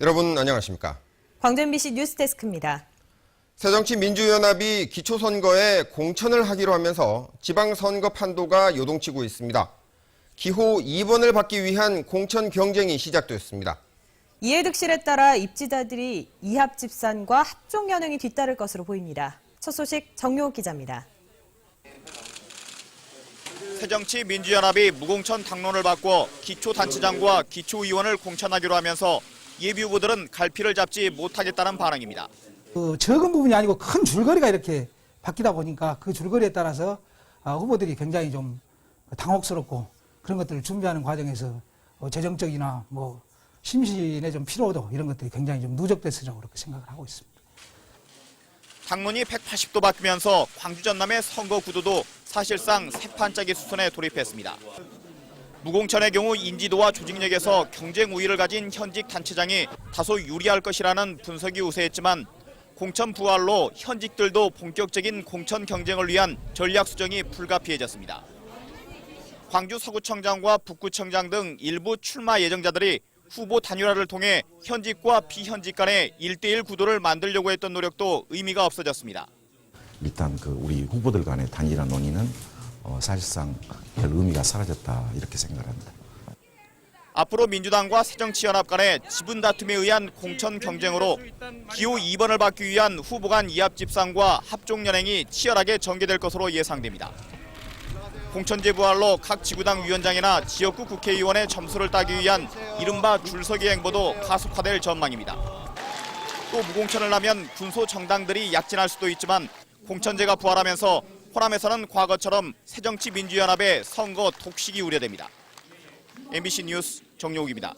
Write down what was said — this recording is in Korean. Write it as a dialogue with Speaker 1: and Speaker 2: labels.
Speaker 1: 여러분 안녕하십니까?
Speaker 2: 광주 MBC 뉴스데스크입니다.
Speaker 1: 새정치민주연합이 기초선거에 공천을 하기로 하면서 지방선거 판도가 요동치고 있습니다. 기호 2번을 받기 위한 공천 경쟁이 시작됐습니다.
Speaker 2: 이해 득실에 따라 입지자들이 이합 집산과 합종 연행이 뒤따를 것으로 보입니다. 첫 소식 정용욱 기자입니다.
Speaker 3: 새정치민주연합이 무공천 당론을 바꿔 기초단체장과 기초의원을 공천하기로 하면서 예비 후보들은 갈피를 잡지 못하겠다는 반응입니다.
Speaker 4: 그 적은 부분이 아니고 큰 줄거리가 이렇게 바뀌다 보니까 그 줄거리에 따라서 아, 후보들이 굉장히 좀 당혹스럽고 그런 것들을 준비하는 과정에서 어, 재정적이나 뭐 심신의 좀 피로도 이런 것들이 굉장히 좀 누적됐으라고 그렇게 생각을 하고 있습니다.
Speaker 3: 당론이 180도 바뀌면서 광주 전남의 선거 구도도 사실상 새판짜기 수순에 돌입했습니다. 무공천의 경우 인지도와 조직력에서 경쟁 우위를 가진 현직 단체장이 다소 유리할 것이라는 분석이 우세했지만 공천 부활로 현직들도 본격적인 공천 경쟁을 위한 전략 수정이 불가피해졌습니다. 광주 서구청장과 북구청장 등 일부 출마 예정자들이 후보 단일화를 통해 현직과 비현직 간의 1대1 구도를 만들려고 했던 노력도 의미가 없어졌습니다.
Speaker 5: 일단 그 우리 후보들 간의 단일화 논의는 어, 사실상 별 의미가 사라졌다 이렇게 생각합니다.
Speaker 3: 앞으로 민주당과 새정치연합 간의 지분 다툼에 의한 공천 경쟁으로 기호 2번을 받기 위한 후보 간 이합 집산과 합종 연행이 치열하게 전개될 것으로 예상됩니다. 공천제 부활로 각 지구당 위원장이나 지역구 국회의원의 점수를 따기 위한 이른바 줄서기 행보도 가속화될 전망입니다. 또 무공천을 하면 군소 정당들이 약진할 수도 있지만 공천제가 부활하면서 호남에서는 과거처럼 새정치민주연합의 선거 독식이 우려됩니다. MBC 뉴스 정용욱입니다.